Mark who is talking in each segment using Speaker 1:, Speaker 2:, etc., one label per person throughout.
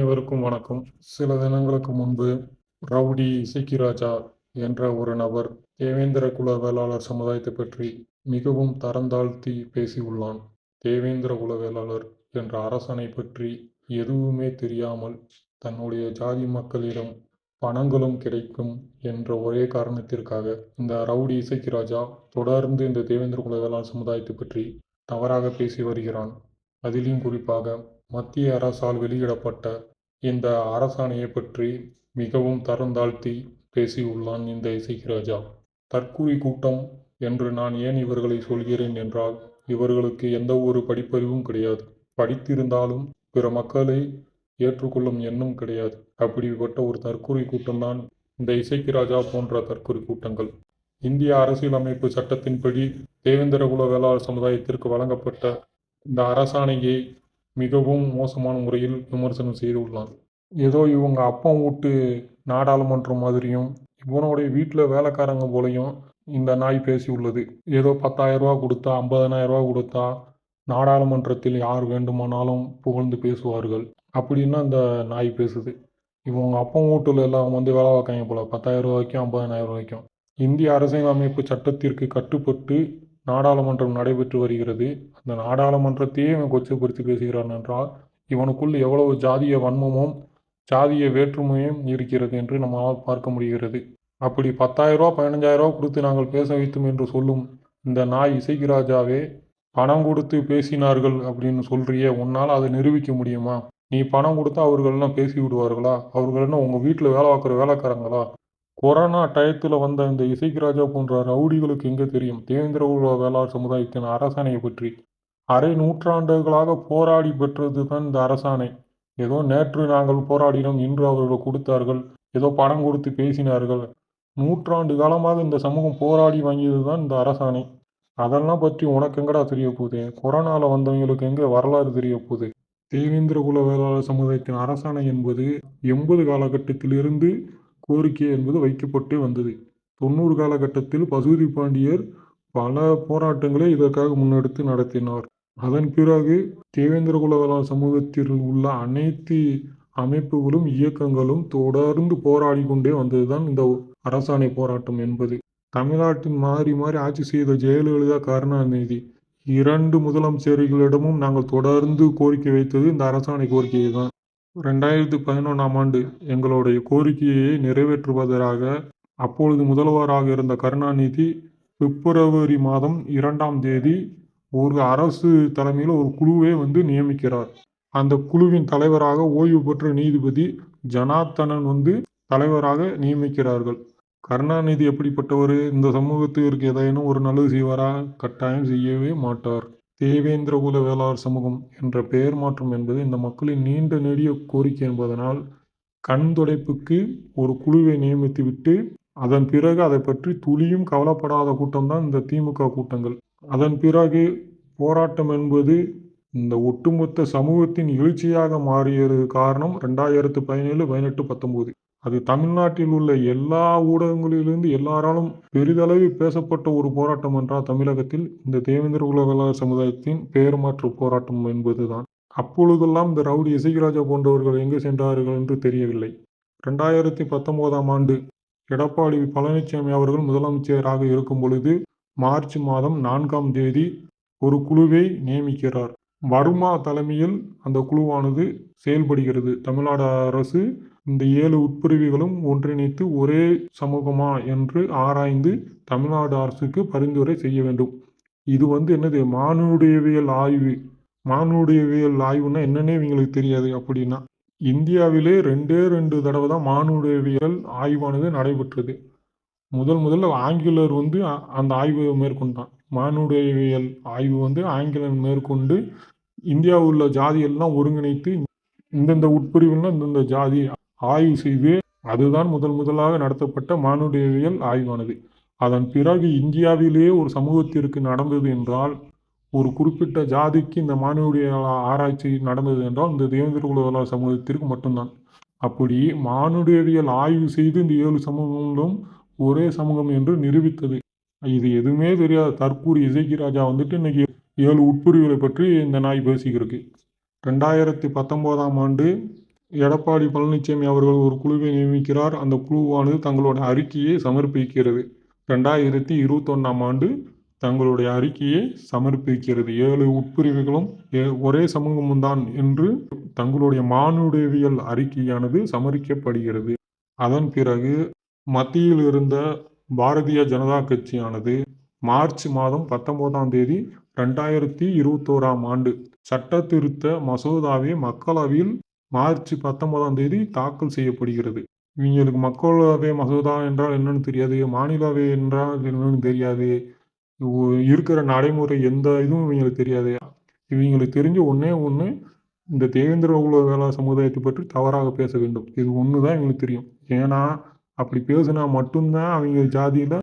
Speaker 1: அனைவருக்கும் வணக்கம். சில தினங்களுக்கு முன்பு ரவுடி இசக்கி ராஜா என்ற ஒரு நபர் தேவேந்திர குல வேளாளர் சமுதாயத்தை பற்றி மிகவும் தரந்தாழ்த்தி பேசியுள்ளான். தேவேந்திர குல வேளாளர் என்ற அரசனை பற்றி எதுவுமே தெரியாமல் தன்னுடைய ஜாதி மக்களிடம் பணங்களும் கிடைக்கும் என்ற ஒரே காரணத்திற்காக இந்த ரவுடி இசக்கி ராஜா தொடர்ந்து இந்த தேவேந்திர குல வேளாளர் சமுதாயத்தை பற்றி தவறாக பேசி வருகிறான். அதிலும் குறிப்பாக மத்திய அரசால் வெளியிடப்பட்ட இந்த அரசாணையை பற்றி மிகவும் தரந்தாழ்த்தி பேசியுள்ளான் இந்த இசைக்கு ராஜா. கூட்டம் என்று நான் ஏன் இவர்களை சொல்கிறேன் என்றால் இவர்களுக்கு எந்த ஒரு படிப்பறிவும் கிடையாது. படித்திருந்தாலும் பிற மக்களை ஏற்றுக்கொள்ளும் எண்ணம் கிடையாது. அப்படிப்பட்ட ஒரு தற்கொலை கூட்டம்தான் இந்த இசைக்கு ராஜா போன்ற தற்கொலை கூட்டங்கள். இந்திய அரசியலமைப்பு சட்டத்தின்படி தேவேந்திர குல வேளாளர் சமுதாயத்திற்கு வழங்கப்பட்ட இந்த அரசாணையை மிகவும் மோசமான முறையில் விமர்சனம் செய்துள்ளான் ஏதோ இவங்க அப்பம் வீட்டு நாடாளுமன்றம் மாதிரியும் இவனுடைய வீட்டில் வேலைக்காரங்க போலையும் இந்த நாய் பேசி உள்ளது ஏதோ பத்தாயிரரூபா கொடுத்தா ஐம்பதனாயிரம் ரூபா கொடுத்தா நாடாளுமன்றத்தில் யார் வேண்டுமானாலும் புகழ்ந்து பேசுவார்கள். அப்படின்னு அந்த நாய் பேசுது. இவங்க அப்பம் வீட்டில் எல்லாம் வந்து வேலை வைக்காங்க போல பத்தாயிரம் ரூபாய்க்கும் ஐம்பதனாயிரம் ரூபாய்க்கும். இந்திய அரசியலமைப்பு சட்டத்திற்கு கட்டுப்பட்டு நாடாளுமன்றம் நடைபெற்று வருகிறது. அந்த நாடாளுமன்றத்தையே இவன் கொச்சைப்படுத்தி பேசுகிறான் என்றால் இவனுக்குள் எவ்வளவு ஜாதிய வன்மமும் ஜாதிய வேற்றுமையும் இருக்கிறது என்று நம்மால் பார்க்க முடிகிறது. அப்படி பத்தாயிரம் ரூபா பதினஞ்சாயிரம் ரூபா கொடுத்து நாங்கள் பேச வைத்தோம் என்று சொல்லும் இந்த நாய் இசைக்கு ராஜாவே பணம் கொடுத்து பேசினார்கள் அப்படின்னு சொல்றிய உன்னால் அதை நிரூபிக்க முடியுமா? நீ பணம் கொடுத்தா அவர்கள்லாம் பேசி விடுவார்களா? அவர்கள் என்ன உங்கள் வீட்டில் வேலை பார்க்குற வேலைக்காரங்களா? கொரோனா டயத்தில் வந்த இந்த இசைக்கு ராஜா போன்ற ரவுடிகளுக்கு எங்கே தெரியும்? தேவேந்திர குல சமுதாயத்தின் அரசாணையை பற்றி. அரை நூற்றாண்டுகளாக போராடி பெற்றது தான் இந்த அரசாணை. ஏதோ நேற்று நாங்கள் போராடினோம் இன்று அவர்கள் கொடுத்தார்கள். ஏதோ பணம் கொடுத்து பேசினார்கள். நூற்றாண்டு காலமாக இந்த சமூகம் போராடி வாங்கியது தான் இந்த அரசாணை. அதெல்லாம் பற்றி உனக்கு எங்கடா தெரிய போகுது கொரோனாவில் வந்தவங்களுக்கு எங்கே வரலாறு தெரிய போகுது தேவேந்திர குல வேளாளர் சமுதாயத்தின் அரசாணை என்பது எண்பது காலகட்டத்திலிருந்து கோரிக்கை என்பது வைக்கப்பட்டே வந்தது. தொண்ணூறு காலகட்டத்தில் பசூதி பாண்டியர் பல போராட்டங்களை இதற்காக முன்னெடுத்து நடத்தினார். அதன் பிறகு தேவேந்திர சமூகத்தில் உள்ள அனைத்து அமைப்புகளும் இயக்கங்களும் தொடர்ந்து போராடி கொண்டே வந்ததுதான் இந்த அரசாணை போராட்டம் என்பது. தமிழ்நாட்டின் மாறி மாறி ஆட்சி செய்த ஜெயலலிதா கருணாநிதி இரண்டு முதலமைச்சர்களிடமும் நாங்கள் தொடர்ந்து கோரிக்கை வைத்தது இந்த அரசாணை கோரிக்கையை தான் ரெண்டாயிரத்தி பதினொன்றாம் ஆண்டு எங்களுடைய கோரிக்கையை நிறைவேற்றுவதற்காக அப்பொழுது முதல்வராக இருந்த கருணாநிதி பிப்ரவரி மாதம் இரண்டாம் தேதி ஒரு அரசு தலைமையில் ஒரு குழுவை வந்து நியமிக்கிறார். அந்த குழுவின் தலைவராக ஓய்வு பெற்ற நீதிபதி ஜனார்த்தனன் வந்து தலைவராக நியமிக்கிறார்கள். கருணாநிதி எப்படிப்பட்டவர்? இந்த சமூகத்திற்கு ஏதேனும் ஒரு நல்லது செய்வாரா? கட்டாயம் செய்யவே மாட்டார். தேவேந்திர குல வேளாளர் சமூகம் என்ற பெயர் மாற்றம் என்பது இந்த மக்களின் நீண்ட நெடிய கோரிக்கை என்பதனால் கண் துடைப்புக்கு ஒரு குழுவை நியமித்து விட்டு அதன் பிறகு அதை பற்றி துளியும் கவலைப்படாத கூட்டம்தான் இந்த திமுக கூட்டங்கள். அதன் பிறகு போராட்டம் என்பது இந்த ஒட்டுமொத்த சமூகத்தின் எழுச்சியாக மாறியது காரணம் ரெண்டாயிரத்து பதினேழு பதினெட்டு பத்தொம்போது அது தமிழ்நாட்டில் உள்ள எல்லா ஊடகங்களிலிருந்து எல்லாராலும் பெரிதளவு பேசப்பட்ட ஒரு போராட்டம் என்றால் தமிழகத்தில் இந்த தேவேந்திர உலகளார் சமுதாயத்தின் பெயர் மாற்று போராட்டம் என்பதுதான். அப்பொழுதெல்லாம் இந்த ரவுடி இசைராஜா போன்றவர்கள் எங்கு சென்றார்கள் என்று தெரியவில்லை. ரெண்டாயிரத்தி பத்தொன்பதாம் ஆண்டு எடப்பாடி பழனிசாமி அவர்கள் முதலமைச்சராக இருக்கும் பொழுது மார்ச் மாதம் நான்காம் தேதி ஒரு குழுவை நியமிக்கிறார். வர்மா தலைமையில் அந்த குழுவானது செயல்படுகிறது. தமிழ்நாடு அரசு இந்த ஏழு உட்பிரிவுகளும் ஒன்றிணைத்து ஒரே சமூகமா என்று ஆராய்ந்து தமிழ்நாடு அரசுக்கு பரிந்துரை செய்ய வேண்டும். இது வந்து என்னது? மானுடவியல் ஆய்வு. மானுடவியல் ஆய்வுன்னா என்னன்னே இவங்களுக்கு தெரியாது அப்படின்னா. இந்தியாவிலே ரெண்டே ரெண்டு தடவை தான் மானுடவியல் ஆய்வானது நடைபெற்றது. முதல் முதல்ல ஆங்கிலர் வந்து அந்த ஆய்வை மேற்கொண்டான். மானுடவியல் ஆய்வு வந்து ஆங்கிலம் மேற்கொண்டு இந்தியாவில் உள்ள ஜாதியெல்லாம் ஒருங்கிணைத்து இந்தந்த உட்பிரிவுலாம் இந்தந்த ஜாதி ஆய்வு செய்து அதுதான் முதல் முதலாக நடத்தப்பட்ட மானுடவியல் ஆய்வானது. அதன் பிறகு இந்தியாவிலேயே ஒரு சமூகத்திற்கு நடந்தது என்றால் ஒரு குறிப்பிட்ட ஜாதிக்கு இந்த மானுடவியல் ஆராய்ச்சி நடந்தது என்றால் இந்த தேவேந்திர குல சமூகத்திற்கு மட்டும்தான். அப்படி மானுடவியல் ஆய்வு செய்து இந்த ஏழு சமூகங்களும் ஒரே சமூகம் என்று நிரூபித்தது. இது எதுவுமே தெரியாத தற்கூரி இசைக்கு ராஜா வந்துட்டு இன்னைக்கு ஏழு உட்பிரிவுகளை பற்றி இந்த நாய் பேசிக்கிருக்கு. ரெண்டாயிரத்தி பத்தொம்போதாம் ஆண்டு எடப்பாடி பழனிசாமி அவர்கள் ஒரு குழுவை நியமிக்கிறார். அந்த குழுவானது தங்களோட அறிக்கையை சமர்ப்பிக்கிறது. ரெண்டாயிரத்தி இருபத்தொன்னாம் ஆண்டு தங்களுடைய அறிக்கையை சமர்ப்பிக்கிறது. ஏழு உட்பிரிவுகளும் ஏ- ஒரே சமூகம்தான் என்று தங்களுடைய மானுடவியல் அறிக்கையானது சமர்ப்பிக்கப்படுகிறது. அதன் பிறகு மத்தியில் இருந்த பாரதிய ஜனதா கட்சியானது மார்ச் மாதம் பத்தொன்பதாம் தேதி ரெண்டாயிரத்தி இருபத்தோராம் ஆண்டு சட்ட திருத்த மசோதாவை மக்களவையில் மார்ச் பத்தொன்பதாம் தேதி தாக்கல் செய்யப்படுகிறது. இவங்களுக்கு மக்களவை மசோதா என்றால் என்னன்னு தெரியாது மாநிலவை என்றால் என்னன்னு தெரியாது. இருக்கிற நடைமுறை எந்த இதுவும் இவங்களுக்கு தெரியாது. இவங்களுக்கு தெரிஞ்ச ஒன்றே ஒன்று இந்த தேவேந்திர உலக வேளா சமுதாயத்தை பற்றி தவறாக பேச வேண்டும். இது ஒன்று தான் இவங்களுக்கு தெரியும். ஏன்னா அப்படி பேசினா மட்டும்தான் அவங்க ஜாதியில்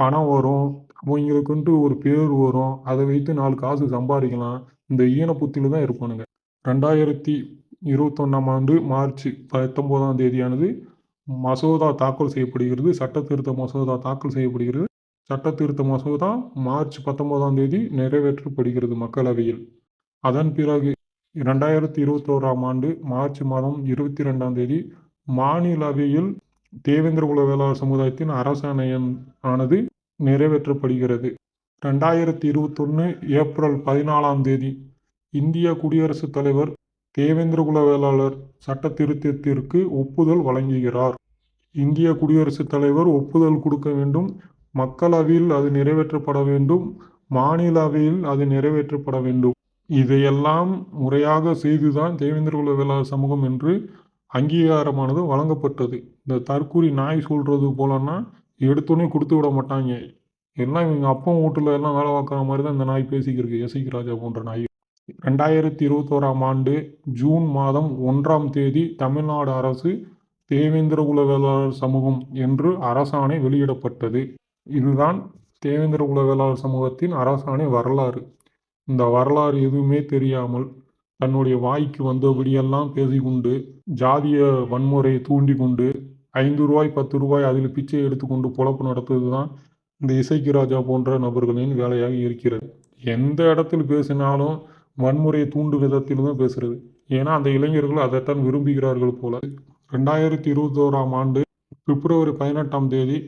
Speaker 1: பணம் வரும். அவங்களுக்குன்ட்டு ஒரு பேர் வரும். அதை வைத்து நாலு காசு சம்பாதிக்கலாம். இந்த ஈன புத்தியில் தான் இருப்பானுங்க. ரெண்டாயிரத்தி இருபத்தொன்னாம் ஆண்டு மார்ச் பத்தொம்போதாம் தேதியானது மசோதா தாக்கல் செய்யப்படுகிறது. சட்ட திருத்த மசோதா தாக்கல் செய்யப்படுகிறது. சட்ட திருத்த மசோதா மார்ச் பத்தொன்பதாம் தேதி நிறைவேற்றப்படுகிறது மக்களவையில். அதன் பிறகு இரண்டாயிரத்தி இருபத்தோராம் ஆண்டு மார்ச் மாதம் இருபத்தி ரெண்டாம் தேதி மாநிலவையில் தேவேந்திர குல வேளாளர் சமுதாயத்தின் அரசாணையம் ஆனது நிறைவேற்றப்படுகிறது. ரெண்டாயிரத்தி இருபத்தொன்று ஏப்ரல் பதினாலாம் தேதி இந்திய குடியரசுத் தலைவர் தேவேந்திர குலவேளாளர் சட்ட திருத்தத்திற்கு ஒப்புதல் வழங்குகிறார். இந்திய குடியரசுத் தலைவர் ஒப்புதல் கொடுக்க வேண்டும். மக்களவையில் அது நிறைவேற்றப்பட வேண்டும். மாநிலவையில் அது நிறைவேற்றப்பட வேண்டும். இதையெல்லாம் முறையாக செய்துதான் தேவேந்திர குலவேளாளர் சமூகம் என்று அங்கீகாரமானது வழங்கப்பட்டது. இந்த தற்கூரி நாய் சொல்கிறது போலன்னா எடுத்தோடனே கொடுத்து விட மாட்டாங்க. எல்லாம் இவங்க அப்பா வீட்டில் எல்லாம் வேலை பார்க்குற மாதிரி தான் இந்த நாய் பேசிக்கிருக்கு எஸ்ஐக்கு ராஜா போன்ற நாய். ரெண்டாயிரத்தி இருபத்தோராம் ஆண்டு ஜூன் மாதம் ஒன்றாம் தேதி தமிழ்நாடு அரசு தேவேந்திர குல வேளாளர் சமூகம் என்று அரசாணை வெளியிடப்பட்டது. இதுதான் தேவேந்திர குல வேளாளர் சமூகத்தின் அரசாணை வரலாறு. இந்த வரலாறு எதுவுமே தெரியாமல் தன்னுடைய வாய்க்கு வந்தபடியெல்லாம் பேசிக்கொண்டு ஜாதிய வன்முறையை தூண்டி கொண்டு ஐந்து ரூபாய் பத்து ரூபாய் அதில் பிச்சை எடுத்துக்கொண்டு பொழப்பு நடத்துவது தான் இந்த இசைக்கு ராஜா போன்ற நபர்களின் வேலையாக இருக்கிறது. எந்த இடத்தில் பேசினாலும் வன்முறையை தூண்டு விதத்தில் தான் பேசுறது. ஏன்னா அந்த இளைஞர்கள் அதைத்தான் விரும்புகிறார்கள் போல. ரெண்டாயிரத்தி இருபத்தோராம் ஆண்டு பிப்ரவரி பதினெட்டாம் தேதி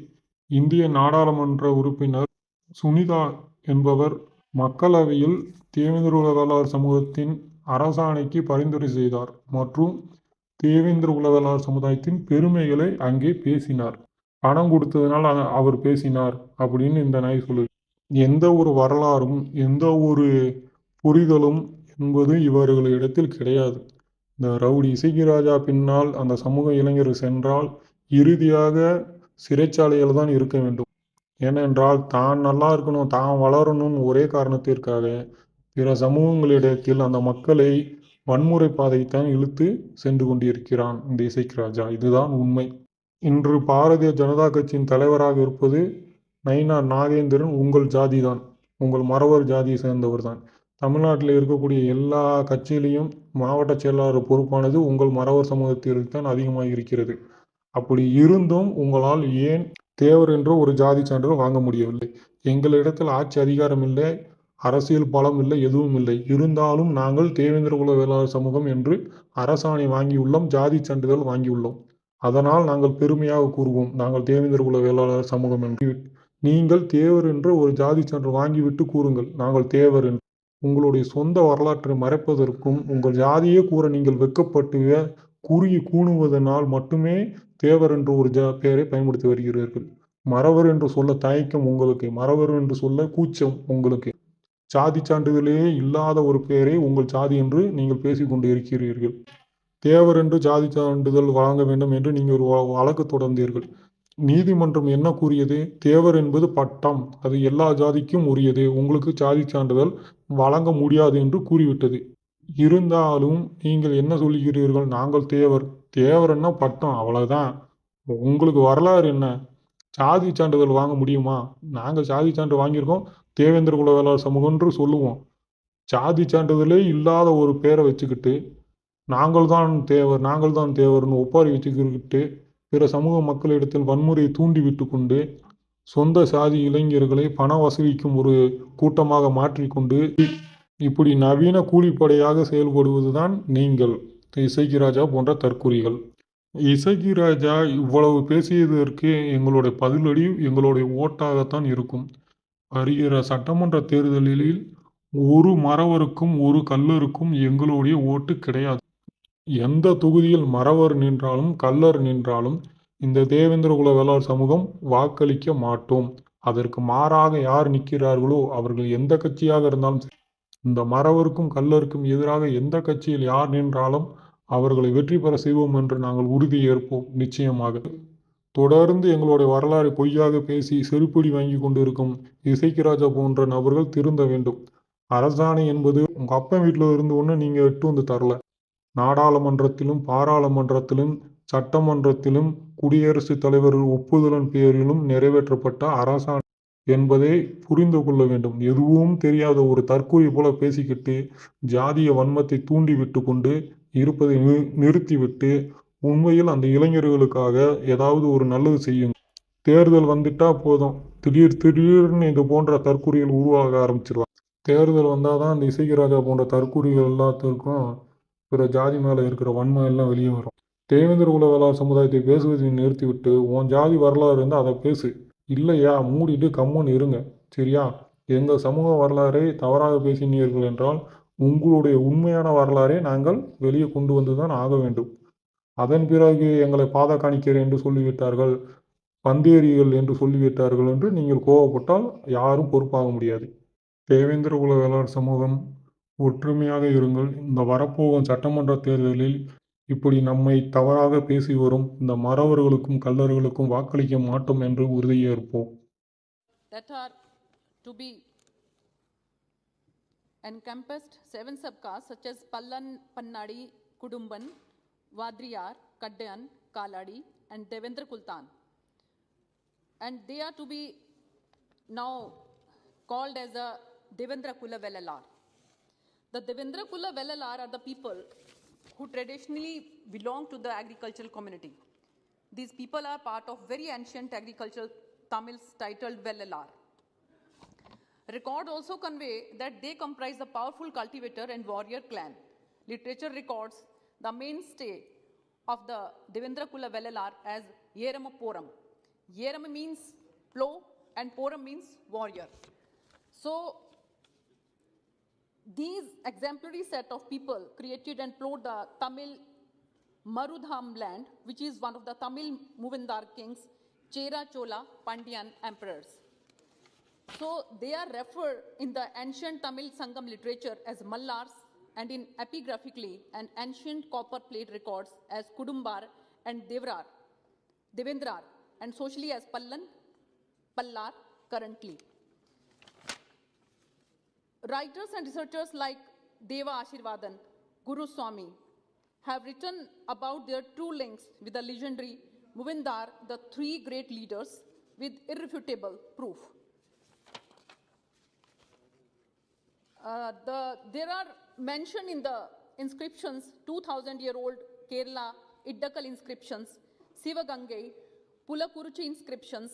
Speaker 1: இந்திய நாடாளுமன்ற உறுப்பினர் சுனிதா என்பவர் மக்களவையில் தேவேந்திர சமூகத்தின் அரசாணைக்கு பரிந்துரை செய்தார். மற்றும் தேவேந்திர குல சமுதாயத்தின் பெருமைகளை அங்கே பேசினார். பணம் கொடுத்ததுனால அவர் பேசினார் அப்படின்னு இந்த நாய் சொல்லுது. எந்த ஒரு வரலாறும் எந்த ஒரு புரிதலும் என்பது இவர்களிடத்தில் கிடையாது. இந்த ரவுடி இசைக்கிராஜா பின்னால் அந்த சமூக இளைஞர் சென்றால் இறுதியாக சிறைச்சாலையில் தான் இருக்க வேண்டும். ஏனென்றால் தான் நல்லா இருக்கணும் தான் வளரணும்னு ஒரே காரணத்திற்காக பிற சமூகங்களிடத்தில் அந்த மக்களை வன்முறை பாதைத்தான் இழுத்து சென்று கொண்டிருக்கிறான் இந்த இசைக்கு ராஜா. இதுதான் உண்மை. இன்று பாரதிய ஜனதா கட்சியின் தலைவராக இருப்பது நைனா நாகேந்திரன் உங்கள் ஜாதி தான் உங்கள் மறவர் ஜாதியை சேர்ந்தவர் தான் தமிழ்நாட்டில் இருக்கக்கூடிய எல்லா கட்சியிலையும் மாவட்ட செயலாளர் பொறுப்பானது உங்கள் மறவர் சமூகத்திற்கு தான் அதிகமாக இருக்கிறது. அப்படி இருந்தும் உங்களால் ஏன் தேவர் என்ற ஒரு ஜாதி சான்றிதழ் வாங்க முடியவில்லை? எங்களிடத்தில் ஆட்சி அதிகாரம் இல்லை. அரசியல் பலம் இல்லை எதுவும் இல்லை. இருந்தாலும் நாங்கள் தேவேந்திர குல வேளாளர் சமூகம் என்று அரசாணை வாங்கியுள்ளோம் ஜாதி சான்றிதழ் வாங்கியுள்ளோம். அதனால் நாங்கள் பெருமையாக கூறுவோம். நாங்கள் தேவேந்திர குல வேளாளர் சமூகம் என்று. நீங்கள் தேவர் என்று ஒரு ஜாதி சான்று வாங்கிவிட்டு கூறுங்கள். நாங்கள் தேவர் என்று. உங்களுடைய சொந்த வரலாற்றை மறைப்பதற்கும் உங்கள் ஜாதியே கூற நீங்கள் வெக்கப்பட்டு குறுகி கூணுவதனால் மட்டுமே தேவர் என்று ஒரு ஜா பெயரை பயன்படுத்தி வருகிறீர்கள். மறவர் என்று சொல்ல தயக்கம் உங்களுக்கு மறவர் என்று சொல்ல கூச்சம் உங்களுக்கு. சாதி சான்றிதழே இல்லாத ஒரு பெயரை உங்கள் சாதி என்று நீங்கள் பேசிக்கொண்டு இருக்கிறீர்கள். தேவர் என்று சாதி சான்றிதழ் வழங்க வேண்டும் என்று நீங்கள் ஒரு வழக்கு தொடர்ந்தீர்கள். நீதிமன்றம் என்ன கூறியது? தேவர் என்பது பட்டம். அது எல்லா ஜாதிக்கும் உரியது. உங்களுக்கு சாதி சான்றிதழ் வழங்க முடியாது என்று கூறிவிட்டது. இருந்தாலும் நீங்கள் என்ன சொல்கிறீர்கள்? நாங்கள் தேவர். தேவர்னா பட்டம்? அவ்வளவுதான். உங்களுக்கு வரலாறு என்ன? சாதி சான்றிதழ் வாங்க முடியுமா? நாங்கள் சாதி சான்று வாங்கியிருக்கோம். தேவேந்திர குல வேளாளர் சமூகம்ன்று சொல்லுவோம். சாதி சான்றிதழே இல்லாத ஒரு பேரை வச்சுக்கிட்டு நாங்கள் தான் தேவர் நாங்கள் தான் தேவர்னு ஒப்பாரி வச்சுக்கிட்டு பிற சமூக மக்களிடத்தில் வன்முறையை தூண்டி விட்டு கொண்டு சொந்த சாதி இளைஞர்களை பண வசூலிக்கும் ஒரு கூட்டமாக மாற்றிக்கொண்டு இப்படி நவீன கூலிப்படையாக செயல்படுவதுதான் நீங்கள் இசைக்கு ராஜா போன்ற தற்குறிகள். இசைக்கு ராஜா இவ்வளவு பேசியதற்கு எங்களுடைய பதிலடி எங்களுடைய ஓட்டாகத்தான் இருக்கும். வருகிற சட்டமன்ற தேர்தலில் ஒரு மறவருக்கும் ஒரு கல்லருக்கும் எங்களுடைய ஓட்டு கிடையாது. எந்த தொகுதியில் மறவர் நின்றாலும் கல்லர் நின்றாலும் இந்த தேவேந்திர குல வேளாளர் சமூகம் வாக்களிக்க மாட்டோம். அதற்கு மாறாக யார் நிற்கிறார்களோ அவர்கள் எந்த கட்சியாக இருந்தாலும் சரி, இந்த மறவருக்கும் கல்லருக்கும் எதிராக எந்த கட்சியில் யார் நின்றாலும் அவர்களை வெற்றி பெற செய்வோம் என்று நாங்கள் உறுதி ஏற்போம் நிச்சயமாக. தொடர்ந்து எங்களுடைய வரலாறை பொய்யாக பேசி செருப்படி வாங்கி கொண்டிருக்கும் இசைக்கிராஜா போன்ற நபர்கள் திருந்த வேண்டும். அரசாணை என்பது உங்க அப்பன் வீட்டில் இருந்து ஒன்று நீங்க எட்டு வந்து தரல. நாடாளுமன்றத்திலும் பாராளுமன்றத்திலும் சட்டமன்றத்திலும் குடியரசுத் தலைவர் ஒப்புதலின் பேரிலும் நிறைவேற்றப்பட்ட அரசாணை என்பதை புரிந்து கொள்ள வேண்டும். எதுவும் தெரியாத ஒரு தற்கொலை போல பேசிக்கிட்டு ஜாதிய வன்மத்தை தூண்டி விட்டு கொண்டு இருப்பதை நிறுத்திவிட்டு உண்மையில் அந்த இளைஞர்களுக்காக ஏதாவது ஒரு நல்லது செய்யும் தேர்தல் வந்துட்டா போதும். திடீர் திடீர்னு இது போன்ற தற்கொலைகள் உருவாக ஆரம்பிச்சிருவாங்க. தேர்தல் வந்தால் தான் அந்த இசைக்கு போன்ற தற்கொலைகள் எல்லாத்திற்கும் பிற ஜாதி மேலே இருக்கிற வன்மை எல்லாம் வெளியே வரும். தேவேந்திர உலகலா சமுதாயத்தை பேசுவதை நிறுத்திவிட்டு உன் ஜாதி வரலாறு இருந்தால் அதை பேசு. இல்லையா? மூடிட்டு கம்முன்னு இருங்க. சரியா? எங்கள் சமூக வரலாறை தவறாக பேசினீர்கள் என்றால் உங்களுடைய உண்மையான வரலாறை நாங்கள் வெளியே கொண்டு வந்து தான் ஆக வேண்டும். அதன் பிறகு எங்களை பாத காணிக்கர் என்று சொல்லிவிட்டார்கள் பந்தேரிகள் என்று சொல்லிவிட்டார்கள் என்று நீங்கள் கோவப்பட்டால் யாரும் பொறுப்பாக முடியாது. தேவேந்திர குல சமூகம் ஒற்றுமையாக இருங்கள். இந்த வரப்போகும் சட்டமன்ற தேர்தலில் இப்படி நம்மை தவறாக பேசி வரும் இந்த மறவர்களுக்கும் கல்லர்களுக்கும் வாக்களிக்க மாட்டோம் என்று உறுதியேற்போம்
Speaker 2: that are to be encompassed seven subcastes such as Pallan, Pannadi, Kudumban, Vadriyar, Kaddayan, Kaladi, and Devendra Kultan. And they are to be now called as a Devendra Kula Velalar. The Devendra Kula Velalar are the people who traditionally belong to the agricultural community. These people are part of very ancient agricultural Tamils titled Velalar. Record also convey that they comprise a powerful cultivator and warrior clan. Literature records the mainstay of the Devendra Kula Velalar as Yerama. Yerama means plow and Poram means warrior. So these exemplary set of people created and plowed the Tamil Marudham land, which is one of the Tamil Muvindar kings, Chera Chola Pandyan emperors. So they are referred in the ancient Tamil Sangam literature as Mallars and in epigraphically and ancient copper plate records as Kudumbar and Devrar, Devendrar, and socially as Pallan, Pallar currently. Writers and researchers like Deva Ashirvadan, Guru Swami have written about their true links with the legendary Muvindar, the three great leaders, with irrefutable proof. Uh, the, there are mentioned in the inscriptions 2000 year old Kerala Iddakal inscriptions, Sivagangai, Pulakuruchi inscriptions,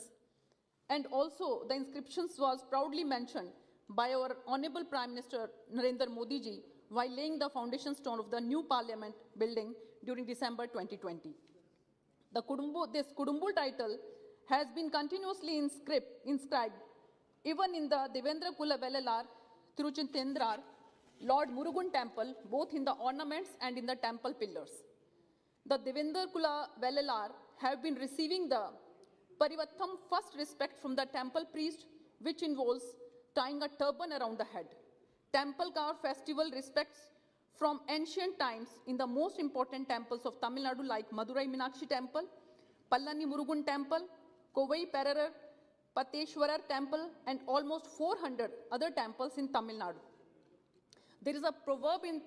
Speaker 2: and also the inscriptions was proudly mentioned by our Honorable Prime Minister Narendra Modi ji while laying the foundation stone of the new parliament building during December 2020. The Kudumbu, this Kudumbul title has been continuously inscript, inscribed even in the Devendra Kula Velalar, Tiruchintendrar, Lord Murugun temple, both in the ornaments and in the temple pillars. The Devendra Kula Velalar have been receiving the Parivattam first respect from the temple priest, which involves tying a turban around the head. Temple car festival respects from ancient times in the most important temples of Tamil Nadu like Madurai Minakshi Temple, Pallani Murugun Temple, Kovai Pererar, Pateshwarar Temple, and almost 400 other temples in Tamil Nadu. There is a proverb in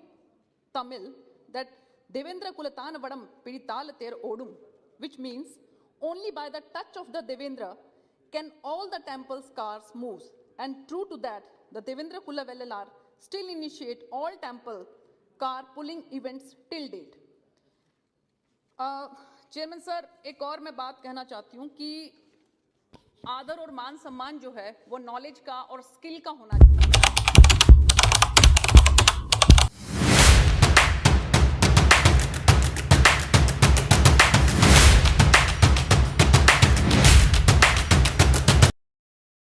Speaker 2: Tamil that Devendra Kulatana Vadam Piditala Ter Odum, which means only by the touch of the Devendra can all the temple's cars move. And true to that, the Devendra Kula Velalar still initiate all temple car pulling events till date. Chairman sir एक और मैं बात कहना चाहती हूँ कि आदर और मान सम्मान जो है वो नॉलेज का और स्किल का होना चाहिए